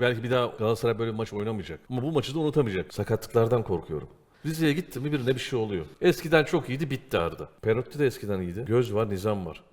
Belki bir daha Galatasaray böyle bir maç oynamayacak. Ama bu maçı da unutamayacak. Sakatlıklardan korkuyorum. Rize'ye gitti mi birine bir şey oluyor. Eskiden çok iyiydi bitti Arda. Perotti de eskiden iyiydi. Göz var, nizam var.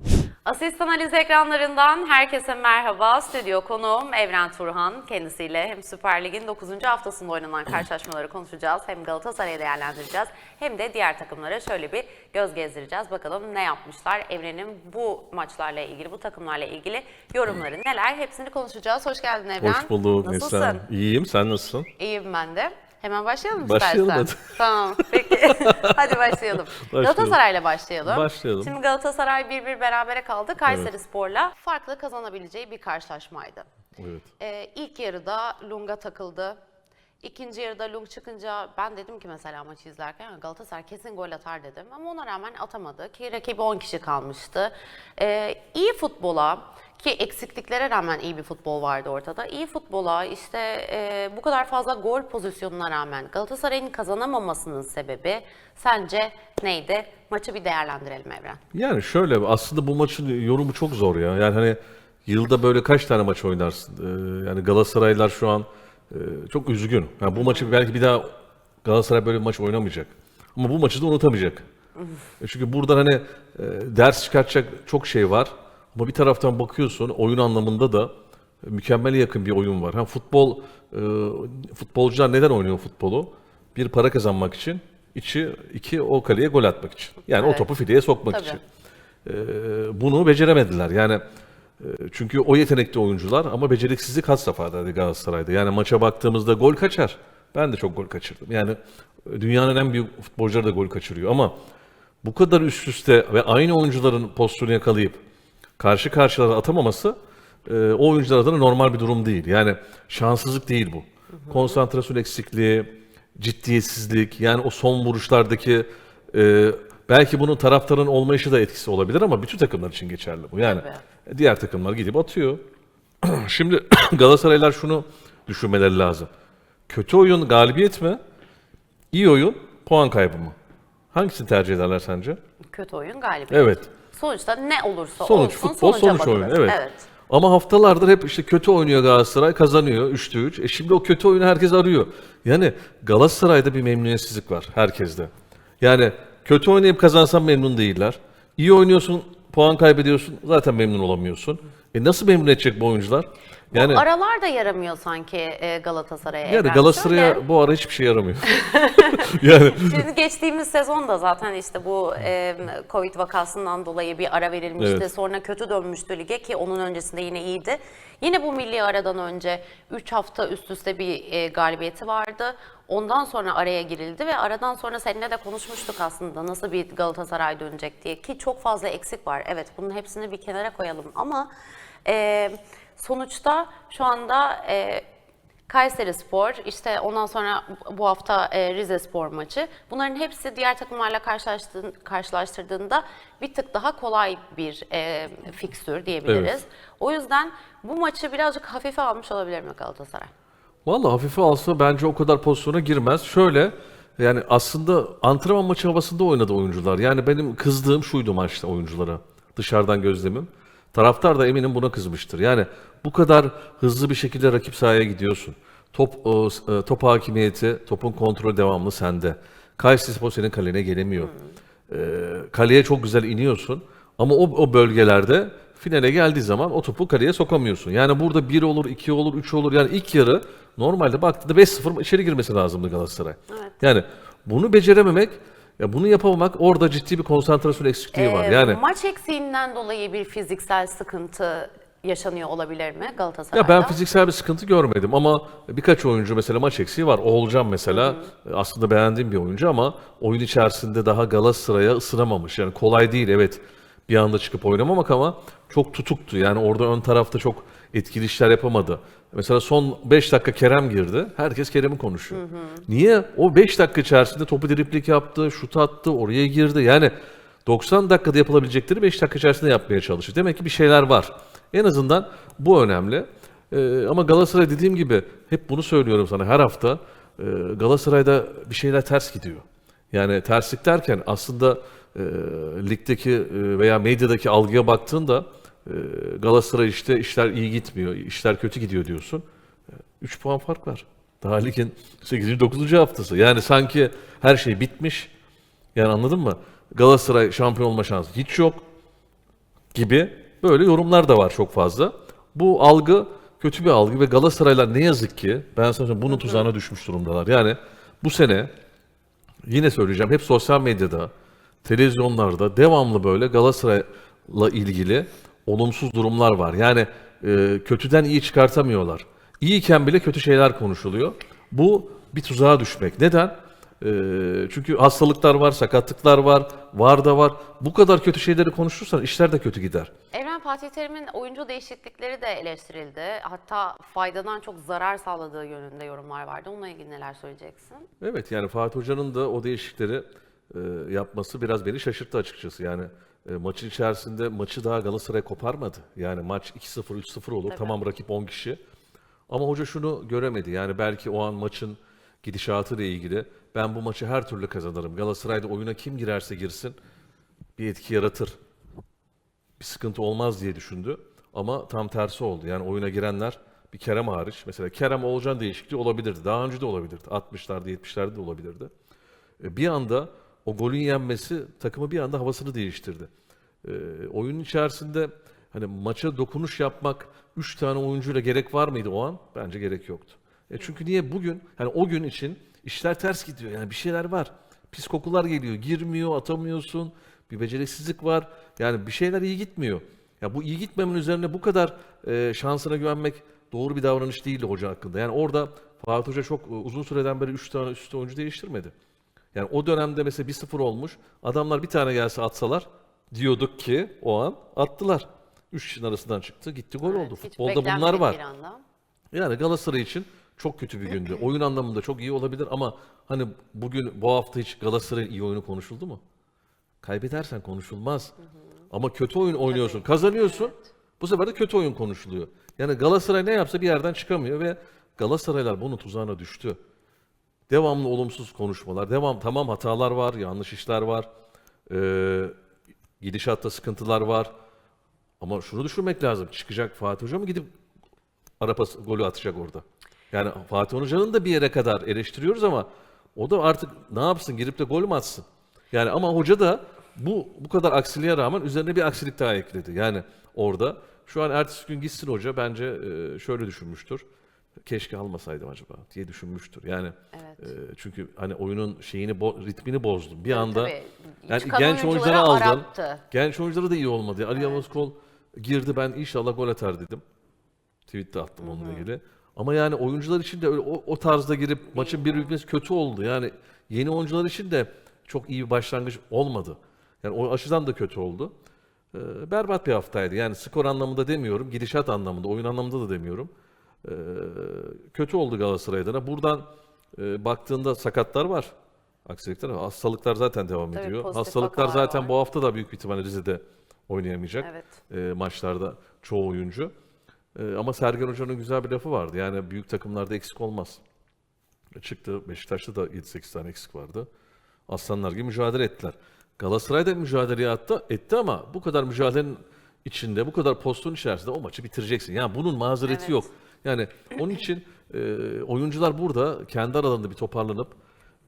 Asist analiz ekranlarından herkese merhaba. Stüdyo konuğum Evren Turhan. Kendisiyle hem Süper Lig'in 9. haftasında oynanan karşılaşmaları konuşacağız. Hem Galatasaray'ı değerlendireceğiz. Hem de diğer takımlara şöyle bir göz gezdireceğiz. Bakalım ne yapmışlar? Evren'in bu maçlarla ilgili, bu takımlarla ilgili yorumları neler? Hepsini konuşacağız. Hoş geldin Evren. Hoş bulduk Nasılsın? Neslihan. İyiyim, sen nasılsın? İyiyim ben de. Hemen başlayalım mı Başlayalım istersen? Tamam peki. Hadi başlayalım. Galatasaray'la başlayalım. Başlayalım. Şimdi Galatasaray 1-1 berabere kaldı. Kayseri Spor'la farklı kazanabileceği bir karşılaşmaydı. Evet. Ee, ilk yarıda Lung'a takıldı. İkinci yarıda Lung çıkınca ben dedim ki mesela maçı izlerken "Ya Galatasaray kesin gol atar dedim. Ama ona rağmen atamadı ki rakibi 10 kişi kalmıştı. Ee, iyi futbola ki eksikliklere rağmen iyi bir futbol vardı ortada. İyi futbola işte e, bu kadar fazla gol pozisyonuna rağmen Galatasaray'ın kazanamamasının sebebi sence neydi? Maçı bir değerlendirelim Evren. Yani şöyle aslında bu maçın yorumu çok zor ya. Yani hani yılda böyle kaç tane maç oynarsın? Ee, yani Galatasaraylar şu an e, çok üzgün. Yani bu maçı belki bir daha Galatasaray böyle bir maç oynamayacak. Ama bu maçı da unutamayacak. E Çünkü buradan hani e, ders çıkartacak çok şey var. Ama bir taraftan bakıyorsun oyun anlamında da e, mükemmele yakın bir oyun var. Ha futbol e, futbolcular neden oynuyor futbolu? Bir para kazanmak için, içi iki o kaleye gol atmak için. Yani o Evet. topu fileye sokmak Tabii. için. Ee, bunu beceremediler. Yani çünkü o yetenekli oyuncular ama beceriksizlik had safhadaydı Galatasaray'da. Yani maça baktığımızda gol kaçar. Ben de çok gol kaçırdım. Yani e, dünyanın en büyük futbolcuları da gol kaçırıyor ama bu kadar üst üste ve aynı oyuncuların pozisyonu yakalayıp karşı karşılara atamaması e, o oyuncular adına normal bir durum değil. Yani şanssızlık değil bu. Konsantrasyon eksikliği, ciddiyetsizlik, yani o son vuruşlardaki e, belki bunun taraftarın olmayışı da etkisi olabilir ama bütün takımlar için geçerli bu. Yani diğer takımlar gidip atıyor. Şimdi Galatasaraylar şunu düşünmeleri lazım. Kötü oyun galibiyet mi? İyi oyun puan kaybı mı? Hangisini tercih ederler sence? Kötü oyun galibiyet. Evet. Sonuçta ne olursa Sonuç olsun futbol sonuç bakılır. Evet. Ama haftalardır hep işte kötü oynuyor Galatasaray, kazanıyor 3'te 3. E şimdi o kötü oyunu herkes arıyor. Yani Galatasaray'da bir memnuniyetsizlik var herkeste. Yani kötü oynayıp kazansan memnun değiller. İyi oynuyorsun, puan kaybediyorsun, zaten memnun olamıyorsun. E nasıl memnun edecek bu oyuncular? Yani Bu aralar da yaramıyor sanki e, Galatasaray'a. yani. Galatasaray'a Şöyle, bu ara hiçbir şey yaramıyor. yani Şimdi geçtiğimiz sezonda zaten işte bu e, Covid vakasından dolayı bir ara verilmişti. Evet. Sonra kötü dönmüştü lige ki onun öncesinde yine iyiydi. Yine bu milli aradan önce 3 hafta üst üste bir e, galibiyeti vardı. Ondan sonra araya girildi ve aradan sonra seninle de konuşmuştuk aslında nasıl bir Galatasaray dönecek diye ki çok fazla eksik var. Evet bunun hepsini bir kenara koyalım ama e, sonuçta şu anda e, Kayseri Spor, işte ondan sonra bu hafta e, Rize Spor maçı. Bunların hepsi diğer takımlarla karşılaştığın, karşılaştırdığında bir tık daha kolay bir e, fikstür diyebiliriz. Evet. O yüzden bu maçı birazcık hafife almış olabilir mi Galatasaray? Vallahi hafife alsa bence o kadar pozisyona girmez. Şöyle yani aslında antrenman maçı havasında oynadı oyuncular. Yani benim kızdığım şuydu maçta oyunculara. Dışarıdan gözlemim. Taraftar da eminim buna kızmıştır. Yani bu kadar hızlı bir şekilde rakip sahaya gidiyorsun. Top e, top hakimiyeti, topun kontrolü devamlı sende. Kayseri Spor senin kalene gelemiyor. Ee, kaleye çok güzel iniyorsun ama o, o bölgelerde finale geldiği zaman o topu kaleye sokamıyorsun. Yani burada 1 olur, 2 olur, 3 olur. Yani ilk yarı normalde baktığında 5-0 içeri girmesi lazımdı Galatasaray. Yani bunu becerememek, ya bunu yapamamak orada ciddi bir konsantrasyon eksikliği var. Ee, Yani Maç eksiğinden dolayı bir fiziksel sıkıntı yaşanıyor olabilir mi Galatasaray'da? Ya ben fiziksel bir sıkıntı görmedim ama birkaç oyuncu mesela maç eksiği var. Oğulcan mesela aslında beğendiğim bir oyuncu ama oyun içerisinde daha Galatasaray'a ısınamamış. Yani kolay değil evet bir anda çıkıp oynamamak ama çok tutuktu. Yani orada ön tarafta çok etkili işler yapamadı. Mesela son 5 dakika Kerem girdi. Herkes Kerem'i konuşuyor. Niye? O 5 dakika içerisinde topu driplik yaptı, şut attı, oraya girdi. Yani 90 dakikada yapılabilecekleri 5 dakika içerisinde yapmaya çalıştı. Demek ki bir şeyler var. En azından bu önemli. Ee, ama Galatasaray dediğim gibi hep bunu söylüyorum sana her hafta. Ee, Galatasaray'da bir şeyler ters gidiyor. Yani terslik derken aslında e, ligdeki e, veya medyadaki algıya baktığında e, Galatasaray işte işler iyi gitmiyor, işler kötü gidiyor diyorsun. 3 puan fark var. Daha ligin 8. 9. haftası. Yani sanki her şey bitmiş. Yani anladın mı? Galatasaray şampiyon olma şansı hiç yok gibi böyle yorumlar da var çok fazla. Bu algı kötü bir algı ve Galatasaraylar ne yazık ki ben sana bunun tuzağına düşmüş durumdalar. Yani bu sene yine söyleyeceğim hep sosyal medyada, televizyonlarda devamlı böyle Galatasaray'la ilgili olumsuz durumlar var. Yani e, kötüden iyi çıkartamıyorlar. İyiyken bile kötü şeyler konuşuluyor. Bu bir tuzağa düşmek. Neden? E, çünkü hastalıklar var, sakatlıklar var, var da var. Bu kadar kötü şeyleri konuşursan işler de kötü gider. Evren Fatih Terim'in oyuncu değişiklikleri de eleştirildi. Hatta faydadan çok zarar sağladığı yönünde yorumlar vardı. Onunla ilgili neler söyleyeceksin? Evet yani Fatih Hoca'nın da o değişiklikleri e, yapması biraz beni şaşırttı açıkçası. Yani e, maçın içerisinde maçı daha Galatasaray koparmadı. Yani maç 2-0 3-0 olur. Tamam rakip 10 kişi. Ama hoca şunu göremedi. Yani belki o an maçın gidişatı ile ilgili ben bu maçı her türlü kazanırım. Galatasaray'da oyuna kim girerse girsin bir etki yaratır. Bir sıkıntı olmaz diye düşündü. Ama tam tersi oldu. Yani oyuna girenler bir Kerem hariç. Mesela Kerem Oğulcan değişikliği olabilirdi. Daha önce de olabilirdi. 60'larda 70'lerde de olabilirdi. E, Bir anda o golün yenmesi takımı bir anda havasını değiştirdi. E, oyunun içerisinde hani maça dokunuş yapmak 3 tane oyuncuyla gerek var mıydı o an? Bence gerek yoktu. E çünkü niye bugün hani o gün için işler ters gidiyor. Yani bir şeyler var. Pis kokular geliyor. Girmiyor, atamıyorsun. Bir beceriksizlik var. Yani bir şeyler iyi gitmiyor. Ya bu iyi gitmemin üzerine bu kadar e, şansına güvenmek doğru bir davranış değildi hoca hakkında. Yani orada Fatih Hoca çok e, uzun süreden beri 3 tane üst oyuncu değiştirmedi. Yani o dönemde mesela 1-0 olmuş. Adamlar bir tane gelse atsalar diyorduk ki o an attılar. Üç kişinin arasından çıktı. Gitti gol oldu. Hiç Futbolda bunlar var. Yani Galatasaray için çok kötü bir gündü. Oyun anlamında çok iyi olabilir ama hani bugün bu hafta hiç Galatasaray'ın iyi oyunu konuşuldu mu? Kaybedersen konuşulmaz. Ama kötü oyun oynuyorsun, kazanıyorsun. Bu sefer de kötü oyun konuşuluyor. Yani Galatasaray ne yapsa bir yerden çıkamıyor ve Galatasaraylar bunun tuzağına düştü. Devamlı olumsuz konuşmalar, devam tamam hatalar var, yanlış işler var. Ee, gidişatta sıkıntılar var. Ama şunu düşünmek lazım. Çıkacak Fatih Hoca mı gidip ara pas golü atacak orada. Yani Fatih Hoca'nın da bir yere kadar eleştiriyoruz ama o da artık ne yapsın girip de gol mü atsın? Yani ama hoca da bu bu kadar aksiliğe rağmen üzerine bir aksilik daha ekledi. Yani orada şu an ertesi gün gitsin hoca bence e, şöyle düşünmüştür. Keşke almasaydım acaba diye düşünmüştür. Yani Evet. e, çünkü hani oyunun şeyini bo- ritmini bozdum. Bir anda tabii. yani Çıkan genç oyuncuları aldın. Genç oyuncuları da iyi olmadı. Ali Yavuz Kol girdi ben inşallah gol atar dedim. Tweet'te attım onunla ilgili. Ama yani oyuncular için de öyle o, o tarzda girip maçın bir bitmesi kötü oldu. Yani yeni oyuncular için de çok iyi bir başlangıç olmadı. Yani o açıdan da kötü oldu. Ee, berbat bir haftaydı. Yani skor anlamında demiyorum, gidişat anlamında, oyun anlamında da demiyorum. Ee, kötü oldu Galatasaray adına. Buradan e, baktığında sakatlar var. Aksilikler var. Hastalıklar zaten devam Tabii, ediyor. pozitif Hastalıklar vakalar zaten var. bu hafta da büyük bir ihtimalle Rize'de oynayamayacak Evet. e, maçlarda çoğu oyuncu. E, ama Sergen Hoca'nın güzel bir lafı vardı. Yani büyük takımlarda eksik olmaz. E, çıktı. Beşiktaş'ta da 7-8 tane eksik vardı. Aslanlar gibi mücadele ettiler. Galatasaray da mücadeleye attı, etti ama bu kadar mücadelenin içinde, bu kadar postun içerisinde o maçı bitireceksin. Yani bunun mazereti Evet. yok. Yani onun için e, oyuncular burada kendi aralarında bir toparlanıp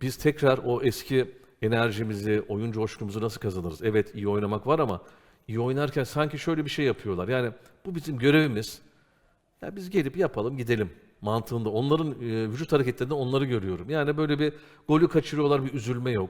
biz tekrar o eski enerjimizi, oyun coşkumuzu nasıl kazanırız? Evet iyi oynamak var ama iyi oynarken sanki şöyle bir şey yapıyorlar. Yani bu bizim görevimiz. Ya biz gelip yapalım gidelim mantığında. Onların e, vücut hareketlerinde onları görüyorum. Yani böyle bir golü kaçırıyorlar bir üzülme yok.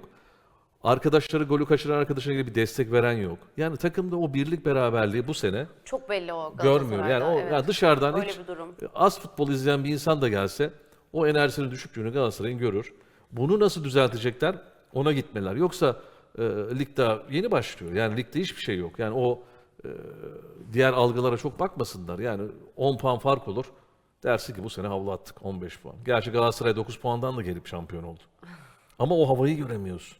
Arkadaşları golü kaçıran arkadaşına ilgili bir destek veren yok. Yani takımda o birlik beraberliği bu sene Çok belli o görmüyor. Yani o evet. ya dışarıdan Öyle hiç bir durum. az futbol izleyen bir insan da gelse o enerjisinin düşüklüğünü Galatasaray'ın görür. Bunu nasıl düzeltecekler? Ona gitmeler. Yoksa e, lig daha yeni başlıyor. Yani ligde hiçbir şey yok. Yani o diğer algılara çok bakmasınlar. Yani 10 puan fark olur. Dersi ki bu sene havlu attık 15 puan. Gerçi Galatasaray 9 puandan da gelip şampiyon oldu. Ama o havayı göremiyorsun.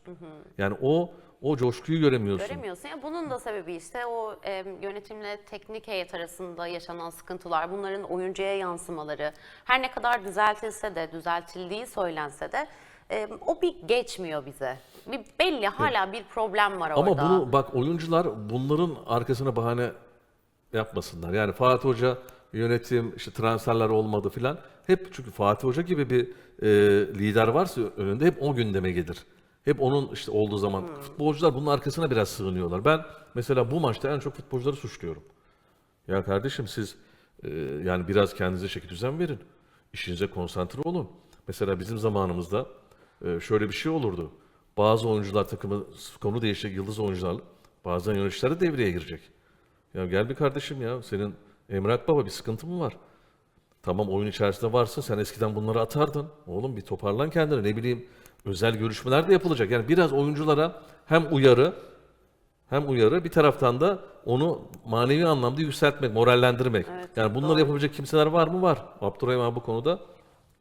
Yani o o coşkuyu göremiyorsun. Göremiyorsun. Ya bunun da sebebi işte o e, yönetimle teknik heyet arasında yaşanan sıkıntılar, bunların oyuncuya yansımaları. Her ne kadar düzeltilse de, düzeltildiği söylense de e, o bir geçmiyor bize. Bir belli hala bir problem var Ama orada. bunu bak oyuncular bunların arkasına bahane yapmasınlar. Yani Fatih Hoca yönetim işte transferler olmadı filan. hep çünkü Fatih Hoca gibi bir e, lider varsa önünde hep o gündeme gelir. Hep onun işte olduğu zaman futbolcular bunun arkasına biraz sığınıyorlar. Ben mesela bu maçta en çok futbolcuları suçluyorum. Ya kardeşim siz e, yani biraz kendinize çeki düzen verin. İşinize konsantre olun. Mesela bizim zamanımızda e, şöyle bir şey olurdu. Bazı oyuncular takımı konu değişecek yıldız oyuncular bazen yöneticiler de devreye girecek. Ya gel bir kardeşim ya senin Emrak Baba bir sıkıntı mı var? Tamam oyun içerisinde varsa sen eskiden bunları atardın. Oğlum bir toparlan kendini ne bileyim özel görüşmeler de yapılacak. Yani biraz oyunculara hem uyarı hem uyarı bir taraftan da onu manevi anlamda yükseltmek, morallendirmek. yani bunları yapabilecek kimseler var mı? Var. Abdurrahim abi bu konuda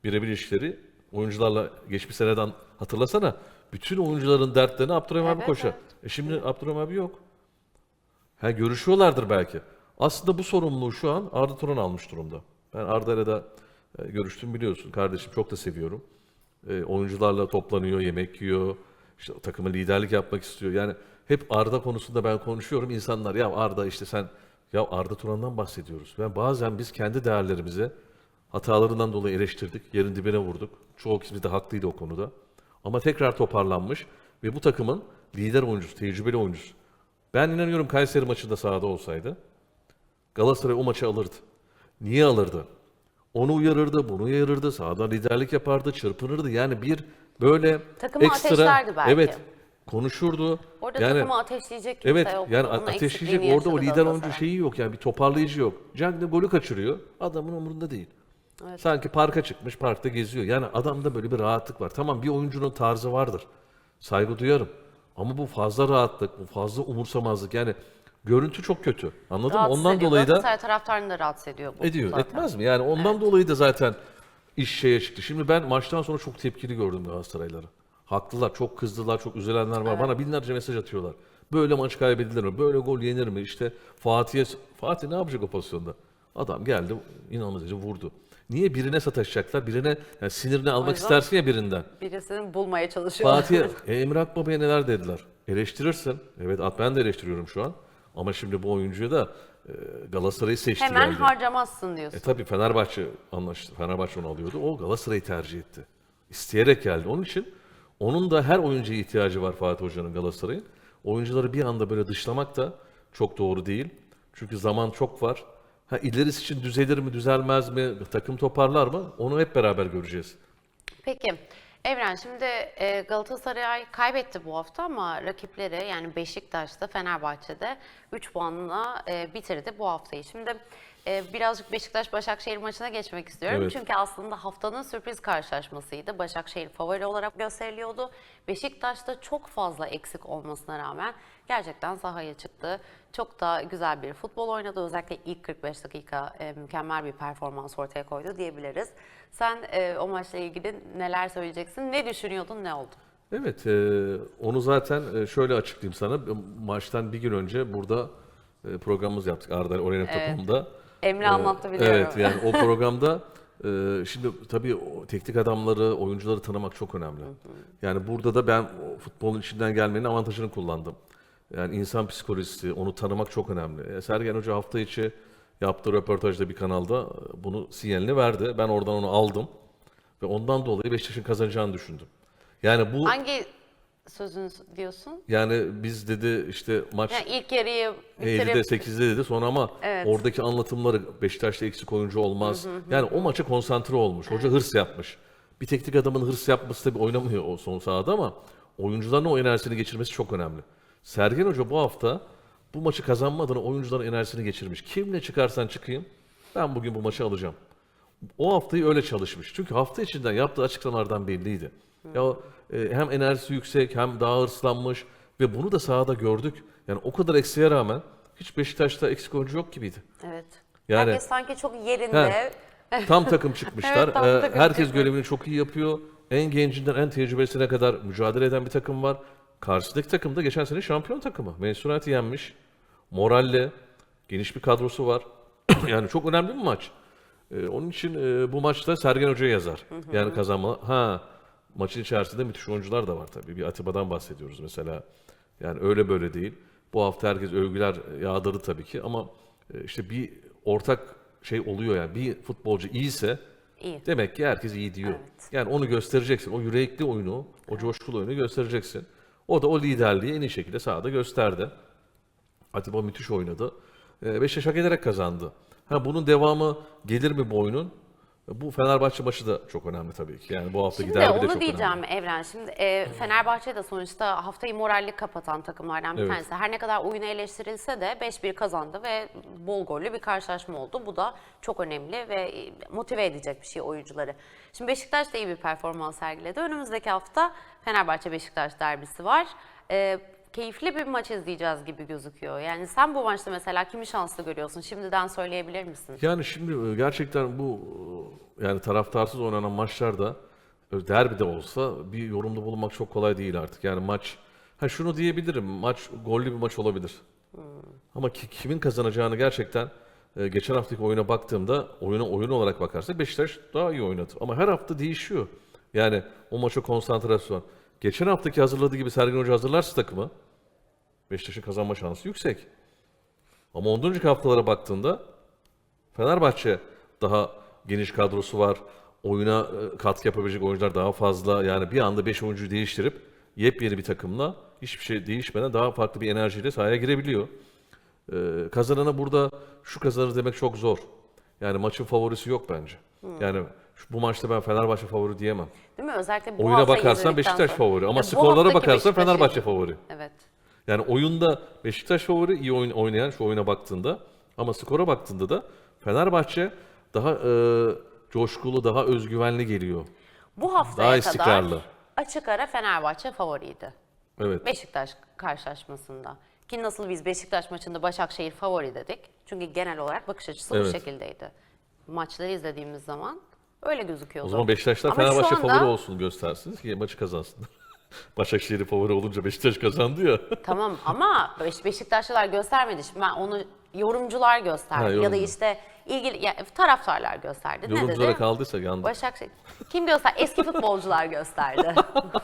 birebir işleri oyuncularla geçmiş seneden hatırlasana. Bütün oyuncuların dertlerini Abdurrahim abi Evet, koşar. evet. E şimdi Abdurrahim abi yok. Ha görüşüyorlardır belki. Aslında bu sorumluluğu şu an Arda Turan almış durumda. Ben Arda'yla da e, görüştüm biliyorsun. Kardeşim çok da seviyorum. E, oyuncularla toplanıyor, yemek yiyor. İşte takıma liderlik yapmak istiyor. Yani hep Arda konusunda ben konuşuyorum. İnsanlar ya Arda işte sen ya Arda Turan'dan bahsediyoruz. Ben bazen biz kendi değerlerimize hatalarından dolayı eleştirdik. Yerin dibine vurduk. Çoğu kişi de haklıydı o konuda. Ama tekrar toparlanmış ve bu takımın lider oyuncusu, tecrübeli oyuncusu. Ben inanıyorum Kayseri maçında sahada olsaydı Galatasaray o maçı alırdı. Niye alırdı? Onu uyarırdı, bunu uyarırdı, sahada liderlik yapardı, çırpınırdı. Yani bir böyle Takımı ekstra belki. evet konuşurdu. Orada yani takımı ateşleyecek kimse evet yok. yani Onun ateşleyecek orada o lider oyuncu şeyi yok yani bir toparlayıcı yok. Cenk de golü kaçırıyor. Adamın umurunda değil. Sanki parka çıkmış, parkta geziyor. Yani adamda böyle bir rahatlık var. Tamam bir oyuncunun tarzı vardır. Saygı duyarım. Ama bu fazla rahatlık, bu fazla umursamazlık. Yani görüntü çok kötü. Anladın mı? Rahatsız Ondan ediyor. dolayı da Galatasaray taraftarını da rahatsız ediyor bu. ediyor. zaten. Etmez mi? Yani ondan dolayı da zaten iş şeye çıktı. Şimdi ben maçtan sonra çok tepkili gördüm Galatasarayları. Haklılar, çok kızdılar, çok üzülenler var. Bana binlerce mesaj atıyorlar. Böyle maç kaybedilir mi? Böyle gol yenir mi? İşte Fatih'e... Fatih ne yapacak o pozisyonda? Adam geldi, inanılmaz vurdu. Niye birine sataşacaklar? Birine yani sinirini almak yüzden- istersin ya birinden. Birisini bulmaya çalışıyor. Fatih'e, e, Emre Akbaba'ya neler dediler? Eleştirirsin. Evet at ben de eleştiriyorum şu an. Ama şimdi bu oyuncuya da e, Galatasaray'ı seçti Hemen geldi. harcamazsın diyorsun. E tabii Fenerbahçe anlaştı. Fenerbahçe onu alıyordu. O Galatasaray'ı tercih etti. İsteyerek geldi. Onun için onun da her oyuncuya ihtiyacı var Fatih Hoca'nın Galatasaray'ın. Oyuncuları bir anda böyle dışlamak da çok doğru değil. Çünkü zaman çok var. Ha ilerisi için düzelir mi, düzelmez mi, takım toparlar mı? Onu hep beraber göreceğiz. Peki Evren şimdi e, Galatasaray kaybetti bu hafta ama rakipleri yani Beşiktaş'ta Fenerbahçe'de 3 puanla e, bitirdi bu haftayı. Şimdi e, birazcık Beşiktaş-Başakşehir maçına geçmek istiyorum. Evet. Çünkü aslında haftanın sürpriz karşılaşmasıydı. Başakşehir favori olarak gösteriliyordu. Beşiktaş'ta çok fazla eksik olmasına rağmen gerçekten sahaya çıktı. Çok da güzel bir futbol oynadı. Özellikle ilk 45 dakika e, mükemmel bir performans ortaya koydu diyebiliriz. Sen e, o maçla ilgili neler söyleyeceksin? Ne düşünüyordun? Ne oldu? Evet, e, onu zaten e, şöyle açıklayayım sana. Maçtan bir gün önce burada e, programımız yaptık Arda Orenet.com'da. Emre Ee, anlattı biliyorum. Evet yani o programda e, şimdi tabii o teknik adamları, oyuncuları tanımak çok önemli. Yani burada da ben futbolun içinden gelmenin avantajını kullandım. Yani insan psikolojisi, onu tanımak çok önemli. E, Sergen Hoca hafta içi yaptığı röportajda bir kanalda e, bunu sinyalini verdi. Ben oradan onu aldım ve ondan dolayı Beşiktaş'ın kazanacağını düşündüm. Yani bu Hangi sözünü diyorsun? yani biz dedi işte maç Yani ilk yarıyı 50'de bitirip 8'de dedi sonra ama Evet. oradaki anlatımları Beşiktaş'ta eksik oyuncu olmaz. Yani o maça konsantre olmuş. Hoca hırs yapmış. Bir teknik adamın hırs yapması tabii oynamıyor o son sahada ama oyuncuların o enerjisini geçirmesi çok önemli. Sergen Hoca bu hafta bu maçı kazanma adına oyuncuların enerjisini geçirmiş. Kimle çıkarsan çıkayım ben bugün bu maçı alacağım. O haftayı öyle çalışmış. Çünkü hafta içinden yaptığı açıklamalardan belliydi. Ya e, hem enerjisi yüksek hem daha hırslanmış ve bunu da sahada gördük. Yani o kadar eksiğe rağmen hiç Beşiktaş'ta eksik oyuncu yok gibiydi. evet. Yani- Herkes sanki çok yerinde. Tam takım çıkmışlar. Evet, tam Ee, takım Herkes çıkmış. görevini çok iyi yapıyor. En gencinden en tecrübesine kadar mücadele eden bir takım var. Karşıdaki takım da geçen sene şampiyon takımı. Manchester United yenmiş. Moralle, geniş bir kadrosu var. yani çok önemli bir maç. Ee, onun için e, bu maçta Sergen Hoca'ya yazar. Yani kazanma. Ha maçın içerisinde müthiş oyuncular da var tabii. Bir Atiba'dan bahsediyoruz mesela. Yani öyle böyle değil. Bu hafta herkes övgüler yağdırdı tabii ki ama e, işte bir ortak şey oluyor yani. Bir futbolcu iyiyse İyi. Demek ki herkes iyi diyor. Evet. Yani onu göstereceksin. O yürekli oyunu, o coşkulu oyunu göstereceksin. O da o liderliği en iyi şekilde sahada gösterdi. Atiba müthiş oynadı. Ee, Beşiktaş hak ederek kazandı. Ha bunun devamı gelir mi bu oyunun? Bu Fenerbahçe maçı da çok önemli tabii ki. Yani bu haftaki Şimdi derbi de onu çok diyeceğim önemli. Evren. Şimdi e, Fenerbahçe de sonuçta haftayı moralli kapatan takımlardan bir Evet. tanesi. Her ne kadar oyunu eleştirilse de 5-1 kazandı ve bol gollü bir karşılaşma oldu. Bu da çok önemli ve e, motive edecek bir şey oyuncuları. Şimdi Beşiktaş da iyi bir performans sergiledi. Önümüzdeki hafta Fenerbahçe-Beşiktaş derbisi var. E, keyifli bir maç izleyeceğiz gibi gözüküyor. Yani sen bu maçta mesela kimi şanslı görüyorsun? Şimdiden söyleyebilir misin? Yani şimdi e, gerçekten bu e, yani taraftarsız oynanan maçlarda e, derbide olsa bir yorumda bulunmak çok kolay değil artık. Yani maç ha şunu diyebilirim. Maç gollü bir maç olabilir. Ama ki, kimin kazanacağını gerçekten geçen haftaki oyuna baktığımda oyuna oyun olarak bakarsak Beşiktaş daha iyi oynadı. Ama her hafta değişiyor. Yani o maça konsantrasyon. Geçen haftaki hazırladığı gibi Sergen Hoca hazırlarsa takımı Beşiktaş'ın kazanma şansı yüksek. Ama ondan önceki haftalara baktığında Fenerbahçe daha geniş kadrosu var. Oyuna e, katkı yapabilecek oyuncular daha fazla. Yani bir anda 5 oyuncuyu değiştirip yepyeni bir takımla hiçbir şey değişmeden daha farklı bir enerjiyle sahaya girebiliyor. Ee, kazanana burada şu kazanır demek çok zor. Yani maçın favorisi yok bence. Yani şu, bu maçta ben Fenerbahçe favori diyemem. Değil mi? Özellikle bu Oyuna bakarsan Beşiktaş sonra. favori ama Ya bu skorlara bakarsan Fenerbahçe favori. Evet. Yani oyunda Beşiktaş favori iyi oyun oynayan şu oyuna baktığında ama skora baktığında da Fenerbahçe daha e, coşkulu, daha özgüvenli geliyor. Bu haftaya Daha kadar istikrarlı. açık ara Fenerbahçe favoriydi. Evet. Beşiktaş karşılaşmasında. Ki nasıl biz Beşiktaş maçında Başakşehir favori dedik. Çünkü genel olarak bakış açısı bu Evet. şekildeydi. Maçları izlediğimiz zaman öyle gözüküyordu. O zaman Beşiktaşlar Ama Fenerbahçe anda- favori olsun göstersin ki maçı kazansın. Başakşehir'i favori olunca Beşiktaş kazandı ya. Tamam ama Beş- Beşiktaşlılar göstermedi. Şimdi ben onu yorumcular gösterdi. Ha, ya da yorumcu. işte ilgili ya, taraftarlar gösterdi. ne Yorumculara dedi? kaldıysa yandı. Başakşehir. Kim göster? Eski futbolcular gösterdi.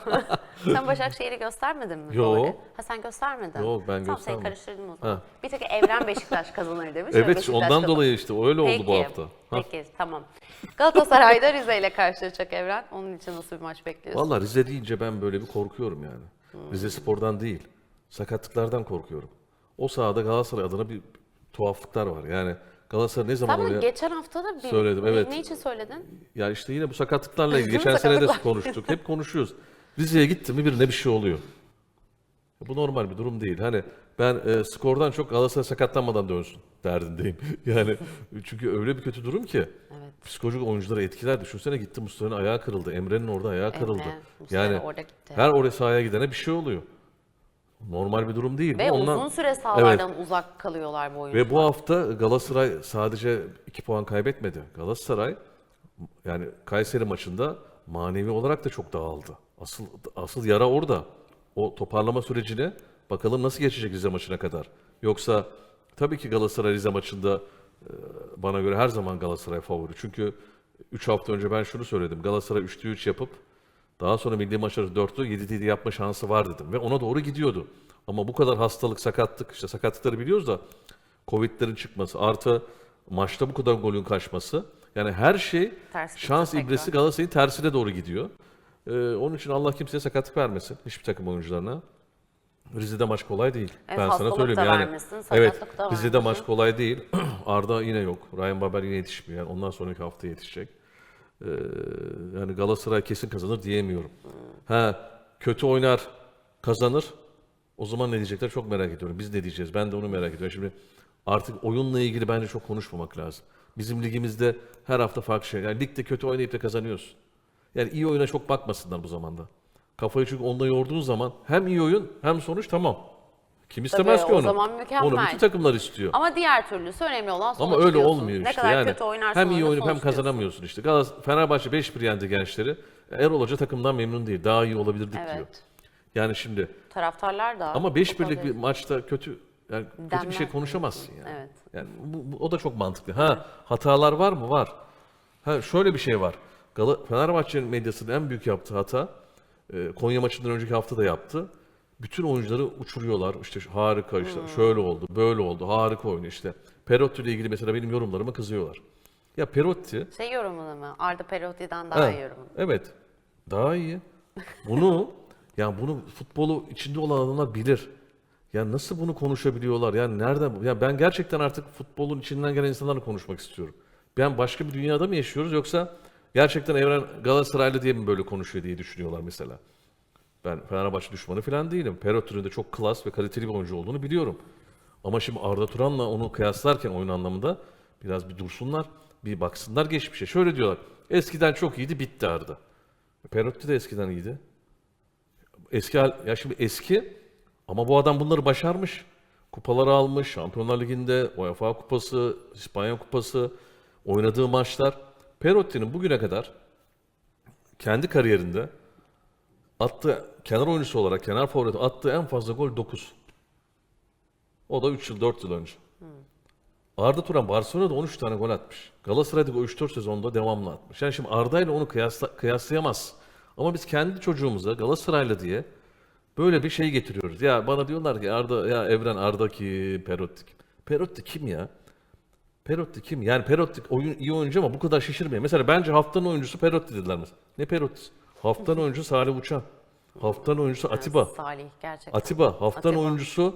sen Başakşehir'i göstermedin mi? Yo. favori? Ha sen göstermedin. Yok, ben tamam, göstermedim. karıştırdım o zaman. Ha. Bir tek Evren Beşiktaş kazanır demiş. ve Evet ondan kazandı. dolayı işte öyle oldu bu Peki, hafta. Ha. Peki tamam. Galatasaray'da Rize ile karşılaşacak Evren. Onun için nasıl bir maç bekliyorsun? Vallahi Rize deyince ben böyle bir korkuyorum yani. Rize Spor'dan değil, sakatlıklardan korkuyorum. O sahada Galatasaray adına bir tuhaflıklar var. Yani Galatasaray ne zaman Tamam oraya... geçen hafta da bir... Söyledim, ne- evet. Ne için söyledin? Ya işte yine bu sakatlıklarla ilgili geçen sene de Sakatlıklar. konuştuk. Hep konuşuyoruz. Rize'ye gitti mi birine bir şey oluyor. Bu normal bir durum değil. Hani ben e, skordan çok Galatasaray sakatlanmadan dönsün derdindeyim. Yani çünkü öyle bir kötü durum ki. Evet. Psikolojik oyuncuları etkiler. Düşünsene gitti Mustafa'nın ayağı kırıldı. Emre'nin orada ayağı kırıldı. Muslera Yani orada gitti. her oraya sahaya gidene bir şey oluyor. Normal bir durum değil. Ve. Ondan- uzun süre sahalardan uzak kalıyorlar bu oyuncular. ve bu hafta Galatasaray sadece 2 puan kaybetmedi. Galatasaray yani Kayseri maçında manevi olarak da çok dağıldı. Asıl asıl yara orada. O toparlama sürecine bakalım nasıl geçecek Rize maçına kadar. Yoksa tabii ki Galatasaray Rize maçında e, bana göre her zaman Galatasaray favori. Çünkü 3 hafta önce ben şunu söyledim. Galatasaray 3'te 3 yapıp daha sonra milli maçları 4'te 7'de 7 yapma şansı var dedim. Ve ona doğru gidiyordu. Ama bu kadar hastalık, sakatlık, işte sakatlıkları biliyoruz da Covid'lerin çıkması artı maçta bu kadar golün kaçması. Yani her şey Ters şans ibresi Galatasaray'ın tersine doğru gidiyor. Ee, onun için Allah kimseye sakatlık vermesin. Hiçbir takım oyuncularına. Rize'de maç kolay değil. Evet, ben sana söyleyeyim yani. evet, Rize'de maç kolay değil. Arda yine yok. Ryan Babel yine yetişmiyor. Yani ondan sonraki hafta yetişecek. Ee, yani Galatasaray kesin kazanır diyemiyorum. Ha kötü oynar kazanır. O zaman ne diyecekler çok merak ediyorum. Biz ne diyeceğiz? Ben de onu merak ediyorum. Şimdi artık oyunla ilgili bence çok konuşmamak lazım. Bizim ligimizde her hafta farklı şey. Yani ligde kötü oynayıp da kazanıyorsun. Yani iyi oyuna çok bakmasınlar bu zamanda. Kafayı çünkü onda yorduğun zaman hem iyi oyun hem sonuç tamam. Kim istemez ki o onu? zaman mükemmel. Onu bütün takımlar istiyor. Ama diğer türlüsü önemli olan sonuç Ama öyle diyorsun. olmuyor ne işte. kadar yani kötü oynarsan hem iyi oyna, oynayıp hem kazanamıyorsun işte. Galatasaray Fenerbahçe 5-1 yendi gençleri. Erol Hoca takımdan memnun değil. Daha iyi olabilirdik diyor. Evet. Yani şimdi Taraftarlar da. ama bu 5 birlik konuda- bir maçta kötü yani kötü bir Denmez şey konuşamazsın yani. Evet. Yani bu, bu- o da çok mantıklı. Ha hatalar var mı? Var. Ha şöyle bir şey var. Gala, Fenerbahçe'nin medyasının en büyük yaptığı hata e, Konya maçından önceki hafta da yaptı. Bütün oyuncuları uçuruyorlar. İşte harika işte Hmm. şöyle oldu, böyle oldu, harika oynuyor işte. Perotti ile ilgili mesela benim yorumlarıma kızıyorlar. Ya Perotti Şey yorumunu mu? Arda Perotti'den daha Ha, iyi yorumunu. Evet. Daha iyi. Bunu yani bunu futbolu içinde olan adamlar bilir. Ya nasıl bunu konuşabiliyorlar? Yani nereden? Ya ben gerçekten artık futbolun içinden gelen insanlarla konuşmak istiyorum. Ben başka bir dünyada mı yaşıyoruz yoksa gerçekten Evren Galatasaraylı diye mi böyle konuşuyor diye düşünüyorlar mesela. Ben Fenerbahçe düşmanı falan değilim. Perotti'nin de çok klas ve kaliteli bir oyuncu olduğunu biliyorum. Ama şimdi Arda Turan'la onu kıyaslarken oyun anlamında biraz bir dursunlar, bir baksınlar geçmişe. Şöyle diyorlar, eskiden çok iyiydi, bitti Arda. Perotti de eskiden iyiydi. Eski ya şimdi eski ama bu adam bunları başarmış. Kupaları almış, Şampiyonlar Ligi'nde, UEFA Kupası, İspanya Kupası, oynadığı maçlar. Perotti'nin bugüne kadar kendi kariyerinde attığı kenar oyuncusu olarak kenar forvet attığı en fazla gol 9. O da 3 yıl 4 yıl önce. Arda Turan Barcelona'da 13 tane gol atmış. Galatasaray'da o 3-4 sezonda devamlı atmış. Yani şimdi Arda ile onu kıyasla, kıyaslayamaz. Ama biz kendi çocuğumuza Galatasaraylı diye böyle bir şey getiriyoruz. Ya bana diyorlar ki Arda ya Evren Arda ki Perotti kim? Perotti kim ya? Perotti kim? Yani Perotti oyun, iyi oyuncu ama bu kadar şişirmeyin. Mesela bence haftanın oyuncusu Perotti dediler mesela. Ne Perotti? Haftanın oyuncusu Salih Uçan. Haftanın oyuncusu Atiba. Salih gerçekten. Atiba. Haftanın Atiba. oyuncusu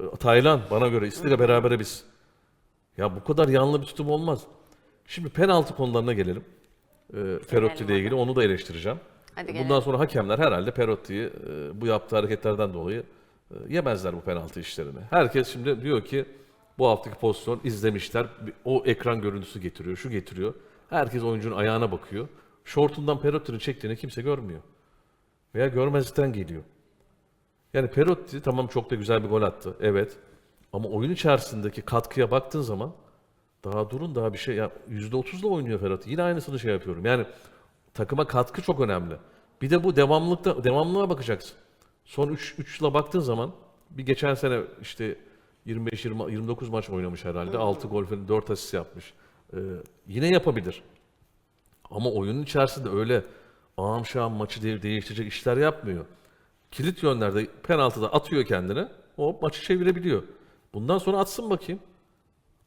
e, Taylan bana göre. De berabere biz. Ya bu kadar yanlı bir tutum olmaz. Şimdi penaltı konularına gelelim. E, Perotti ile ilgili onu da eleştireceğim. Hadi Bundan gelelim. sonra hakemler herhalde Perotti'yi e, bu yaptığı hareketlerden dolayı e, yemezler bu penaltı işlerini. Herkes şimdi diyor ki bu haftaki pozisyon izlemişler. O ekran görüntüsü getiriyor, şu getiriyor. Herkes oyuncunun ayağına bakıyor. Şortundan Perotti'nin çektiğini kimse görmüyor. Veya görmezlikten geliyor. Yani Perotti tamam çok da güzel bir gol attı. Evet. Ama oyun içerisindeki katkıya baktığın zaman daha durun daha bir şey. Ya %30'la oynuyor Perotti. Yine aynısını şey yapıyorum. Yani takıma katkı çok önemli. Bir de bu devamlılıkta devamlılığa bakacaksın. Son 3 3 yıla baktığın zaman bir geçen sene işte 25 20 29 maç oynamış herhalde. 6 gol falan 4 asist yapmış. Ee, yine yapabilir. Ama oyunun içerisinde öyle ağam şahım maçı de- değiştirecek işler yapmıyor. Kilit yönlerde penaltıda atıyor kendini. O maçı çevirebiliyor. Bundan sonra atsın bakayım.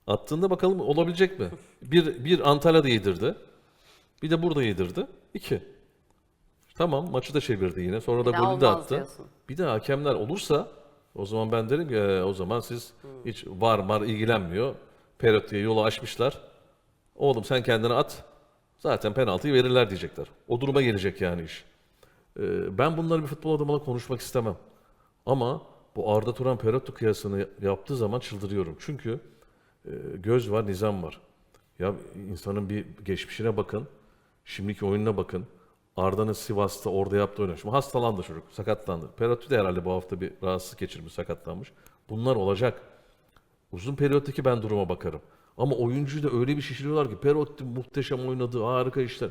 Attığında bakalım olabilecek mi? Bir, bir Antalya'da yedirdi. Bir de burada yedirdi. İki. Tamam maçı da çevirdi yine. Sonra da Bir daha golü de olmaz attı. diyorsun. Bir de hakemler olursa o zaman ben derim ki "Ee, o zaman siz hiç var mar ilgilenmiyor. Perotti'ye yolu açmışlar. Oğlum sen kendini at. Zaten penaltıyı verirler diyecekler. O duruma gelecek yani iş. Ee, ben bunları bir futbol adamıyla konuşmak istemem. Ama bu Arda Turan Perotti kıyasını yaptığı zaman çıldırıyorum. Çünkü e, göz var, nizam var. Ya insanın bir geçmişine bakın. Şimdiki oyununa bakın. Arda'nın Sivas'ta orada yaptığı oyunu. Şimdi hastalandı çocuk, sakatlandı. Perotti de herhalde bu hafta bir rahatsızlık geçirmiş, sakatlanmış. Bunlar olacak. Uzun periyottaki ben duruma bakarım. Ama oyuncuyu da öyle bir şişiriyorlar ki Perotti muhteşem oynadı, harika işler.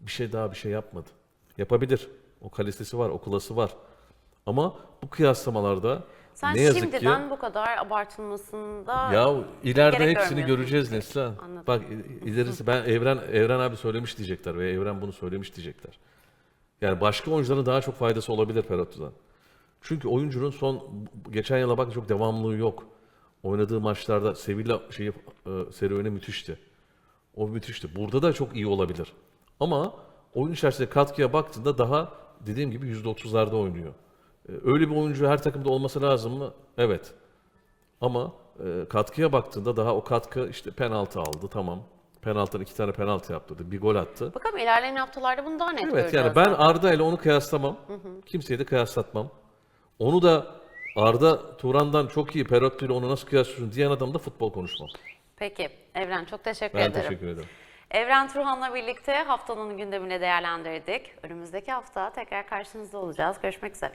Bir şey daha bir şey yapmadı. Yapabilir. O kalitesi var, o klası var. Ama bu kıyaslamalarda Sen ne yazık şimdiden ki bu kadar abartılmasında ya ileride gerek hepsini görmüyorsun. göreceğiz Neslihan. Anladım. Bak ilerisi ben Evren Evren abi söylemiş diyecekler ve Evren bunu söylemiş diyecekler. Yani başka oyuncuların daha çok faydası olabilir Perotti'den. Çünkü oyuncunun son geçen yıla bak çok devamlılığı yok. Oynadığı maçlarda Sevilla şeyi e, serüveni müthişti. O müthişti. Burada da çok iyi olabilir. Ama oyun içerisinde katkıya baktığında daha dediğim gibi %30'larda oynuyor. E, Öyle bir oyuncu her takımda olması lazım mı? Evet. Ama e, katkıya baktığında daha o katkı işte penaltı aldı tamam. Penaltıdan iki tane penaltı yaptırdı. Bir gol attı. bakalım ilerleyen haftalarda bunu daha net Evet göreceğiz. yani ben zaten. Arda ile onu kıyaslamam. Kimseyi de kıyaslatmam. Onu da Arda Turan'dan çok iyi Perotti ile onu nasıl kıyaslıyorsun diyen adam da futbol konuşmam. Peki Evren çok teşekkür Ben ederim. teşekkür ederim. Evren Turhan'la birlikte haftanın gündemini değerlendirdik. Önümüzdeki hafta tekrar karşınızda olacağız. Görüşmek üzere.